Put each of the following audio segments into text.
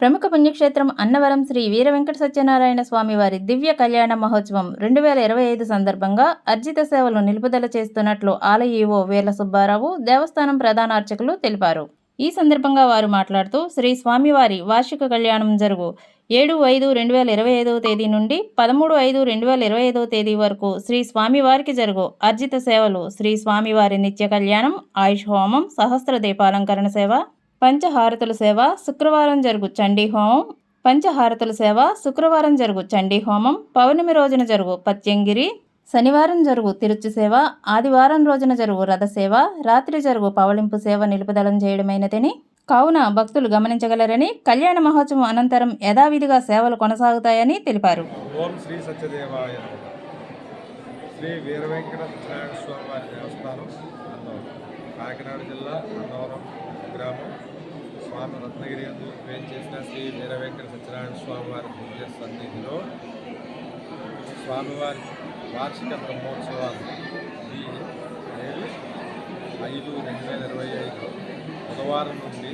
ప్రముఖ పుణ్యక్షేత్రం అన్నవరం శ్రీ వీర వెంకట సత్యనారాయణ స్వామి వారి దివ్య కళ్యాణ మహోత్సవం రెండు వేల ఇరవై ఐదు సందర్భంగా అర్జిత సేవలు నిలుపుదల చేస్తున్నట్లు ఆలయ ఈవో వీర్ల సుబ్బారావు దేవస్థానం ప్రధాన అర్చకులు తెలిపారు. ఈ సందర్భంగా వారు మాట్లాడుతూ శ్రీ స్వామివారి వార్షిక కళ్యాణం జరుగు ఏడు ఐదు రెండు వేల ఇరవై ఐదవ తేదీ నుండి పదమూడు ఐదు రెండు వేల ఇరవై ఐదవ తేదీ వరకు శ్రీ స్వామివారికి జరుగు అర్జిత సేవలు శ్రీ స్వామివారి నిత్య కళ్యాణం ఆయుష్ హోమం సహస్ర దీపాలంకరణ సేవ పంచహారతుల సేవ శుక్రవారం జరుగు చండీ హోమం. పంచహారతుల సేవ శుక్రవారం జరుగు చండీ హోమం. పౌర్ణమి రోజున జరుగు పత్యంగిరి. శనివారం జరుగు తిరుచి సేవ. ఆదివారం రోజున జరుగు రథసేవ రాత్రి జరుగు పవళింపు సేవ నిలుపుదలం చేయడమైనదని కావున భక్తులు గమనించగలరని కళ్యాణ మహోత్సవం అనంతరం యథావిధిగా సేవలు కొనసాగుతాయని తెలిపారు. ఓం శ్రీ సత్యదేవాయ శ్రీ వీరవెంకట స్వామివారి దేవస్థానం కాకినాడ జిల్లా గ్రామం. స్వామి రత్నగిరి యందు చేసిన శ్రీ వీర సత్యనారాయణ స్వామి వారి పూజ సన్నిధిలో స్వామివారి వార్షిక బ్రహ్మోత్సవాలు. ఈ ఏడు ఐదు రెండు వేల ఇరవై ఐదు బుధవారం నుండి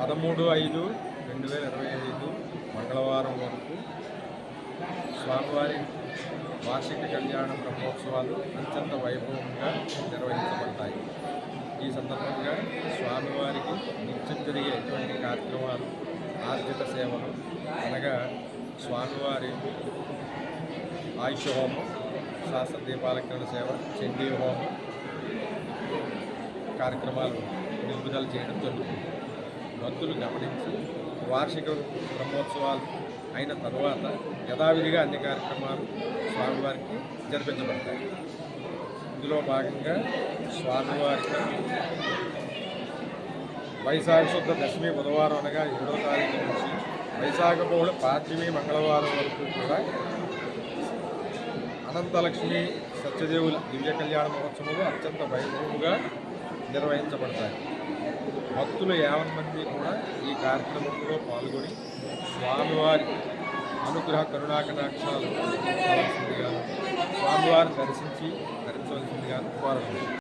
పదమూడు ఐదు రెండు వేల ఇరవై ఐదు మంగళవారం వరకు స్వామివారి వార్షిక కళ్యాణ బ్రహ్మోత్సవాలు అత్యంత వైభవంగా నిర్వహించబడతాయి. ఈ సందర్భంగా స్వామివారికి నిత్యం జరిగేటువంటి కార్యక్రమాలు ఆర్జిత సేవలు అనగా స్వామివారి ఆయుష హోమం శాస్త్ర దీపాలంకరణ సేవ చండీ హోమం కార్యక్రమాలు నిలుపుదల చేయడం జరుగుతుంది. భక్తులు గమనించి వార్షిక బ్రహ్మోత్సవాలు అయిన తర్వాత యథావిధిగా అన్ని కార్యక్రమాలు స్వామివారికి జరిపించబడతాయి. ఇందులో భాగంగా స్వామివారికి వైశాఖ శుద్ధ దశమి బుధవారం అనగా ఏడో తారీఖు నుంచి వైశాఖ బహుళ పాడ్యమి మంగళవారం వరకు కూడా అనంతలక్ష్మి సత్యదేవుల దివ్య కళ్యాణ మహోత్సవాలు అత్యంత వైభవముగా నిర్వహించబడతాయి. భక్తులు యావన్ మంది కూడా ఈ కార్యక్రమంలో పాల్గొని స్వామివారి అనుగ్రహ కరుణాకటాక్షాలు స్వామివారిని దర్శించి Obrigado. Bora.